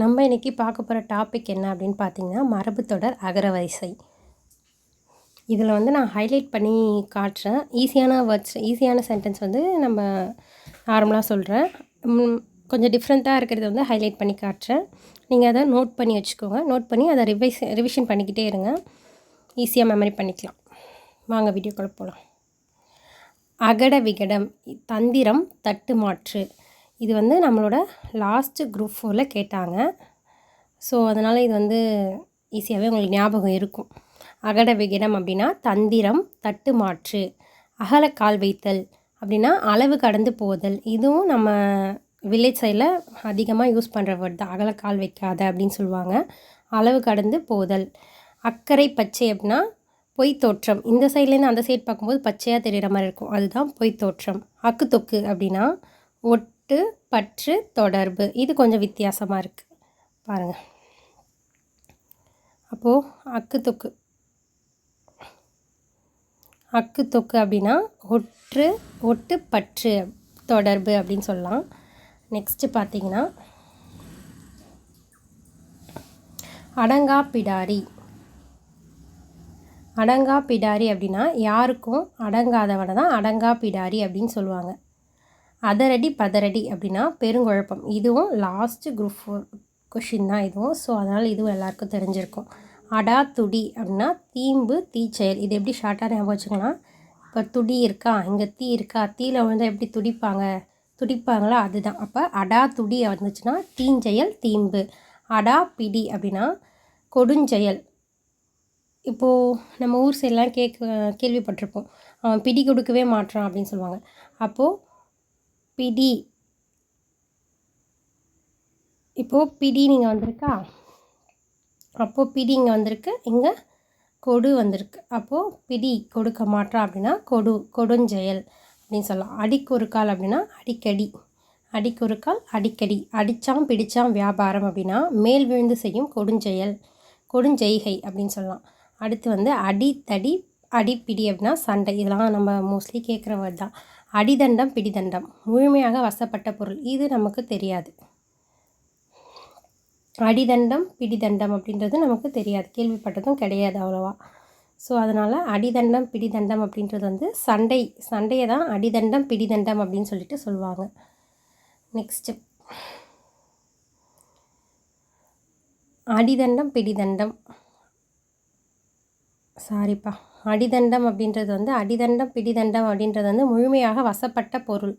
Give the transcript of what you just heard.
நம்ம இன்றைக்கி பார்க்க போகிற டாபிக் என்ன அப்படின்னு பார்த்தீங்கன்னா மரபுத்தொடர் அகரவரிசை. இதில் வந்து நான் ஹைலைட் பண்ணி காட்டுறேன். ஈஸியான வேர்ட்ஸ் ஈஸியான சென்டென்ஸ் வந்து நம்ம நார்மலாக சொல்கிறேன் கொஞ்சம் டிஃப்ரெண்ட்டாக இருக்கிறத வந்து ஹைலைட் பண்ணி காட்டுறேன். நீங்கள் அதை நோட் பண்ணி வச்சுக்கோங்க. நோட் பண்ணி அதை ரிவைஸ் ரிவிஷன் பண்ணிக்கிட்டே இருங்க. ஈஸியாக மெமரி பண்ணிக்கலாம். வாங்க வீடியோக்குள்ளே போகலாம் அகட விகடம் தந்திரம் தட்டு மாற்று. இது வந்து நம்மளோட லாஸ்ட்டு குரூப் ஃபோரில் கேட்டாங்க. ஸோ அதனால் இது வந்து ஈஸியாகவே உங்களுக்கு ஞாபகம் இருக்கும். அகட விகிடம் அப்படின்னா தந்திரம் தட்டு மாற்று அகல கால் வைத்தல் அப்படின்னா அளவு கடந்து போதல். இதுவும் நம்ம வில்லேஜ் சைடில் அதிகமாக யூஸ் பண்ணுற வேர்ட் தான். அகல கால் வைக்காத அப்படின்னு சொல்லுவாங்க. அளவு கடந்து போதல். அக்கறை பச்சை அப்படின்னா பொய் தோற்றம். இந்த சைட்லேருந்து அந்த சைடு பார்க்கும்போது பச்சையாக தெரிகிற மாதிரி இருக்கும். அதுதான் பொய் தோற்றம். அக்கு தொக்கு அப்படின்னா ஒட் ஒட்டு பற்று தொடர்பு. இது கொஞ்சம் வித்தியாசமாக இருக்குது பாருங்கள் அப்போது அக்கு தொக்கு. அக்கு தொக்கு அப்படின்னா ஒற்று ஒட்டு பற்று தொடர்பு அப்படின்னு சொல்லலாம். நெக்ஸ்ட்டு பார்த்தீங்கன்னா அடங்கா பிடாரி அடங்கா பிடாரி அப்படின்னா யாருக்கும் அடங்காதவனை தான் அடங்கா பிடாரி அப்படின்னு சொல்லுவாங்க. அதரடி பதரடி அப்படின்னா பெருங்குழப்பம். இதுவும் லாஸ்ட்டு குரூப் ஃபோர் கொஷின் தான் இதுவும். ஸோ அதனால் இதுவும் எல்லாருக்கும் தெரிஞ்சிருக்கும். அடா துடி அப்படின்னா தீம்பு தீச்செயல். இது எப்படி ஷார்ட்டாக ஞாபகம் வச்சுக்கலாம்? இப்போ துடி இருக்கா? இங்கே தீ இருக்கா? தீயில் விழுந்தால் எப்படி துடிப்பாங்க? துடிப்பாங்களா? அதுதான். அப்போ அடா துடி வந்துச்சுன்னா தீஞ்செயல் தீம்பு. அடா பிடி அப்படின்னா கொடுஞ்செயல். இப்போது நம்ம ஊர் சைட்லாம் கேட்க கேள்விப்பட்டிருப்போம். அவன் பிடி கொடுக்கவே மாட்டான் அப்படின்னு சொல்லுவாங்க. அப்போது பிடி. இப்போது பிடி நீங்கள் வந்திருக்கா? அப்போது பிடி இங்கே வந்திருக்கு. இங்கே கொடு வந்திருக்கு. அப்போது பிடி கொடுக்க மாட்டா அப்படின்னா கொடு கொடுஞ்செயல் அப்படின்னு சொல்லலாம். அடிக்கொருக்கால் அப்படின்னா அடிக்கடி. அடிக்கொருக்கால் அடிக்கடி. அடித்தான் பிடித்தான் வியாபாரம் அப்படின்னா மேல் விழுந்து செய்யும் கொடுஞ்செயல் கொடுஞ்செய்கை அப்படின்னு சொல்லலாம். அடுத்து வந்து அடித்தடி அடிப்பிடி அப்படின்னா சண்டை. இதெல்லாம் நம்ம மோஸ்ட்லி கேட்குற வேர்ட் தான். அடிதண்டம் பிடிதண்டம். முழுமையாக வசப்பட்ட பொருள். இது நமக்கு தெரியாது. அடிதண்டம் பிடிதண்டம் அப்படின்றது நமக்கு தெரியாது. கேள்விப்பட்டதும் கிடையாது அவ்வளோவா. ஸோ அதனால் அடிதண்டம் பிடிதண்டம் அப்படின்றது வந்து சண்டை. சண்டையை தான் அடிதண்டம் பிடிதண்டம் அப்படின்னு சொல்லிட்டு சொல்லுவாங்க. நெக்ஸ்ட்டு அடிதண்டம் பிடிதண்டம். சாரிப்பா அடிதண்டம் அப்படின்றது வந்து அடிதண்டம் பிடிதண்டம் அப்படின்றது வந்து முழுமையாக வசப்பட்ட பொருள்.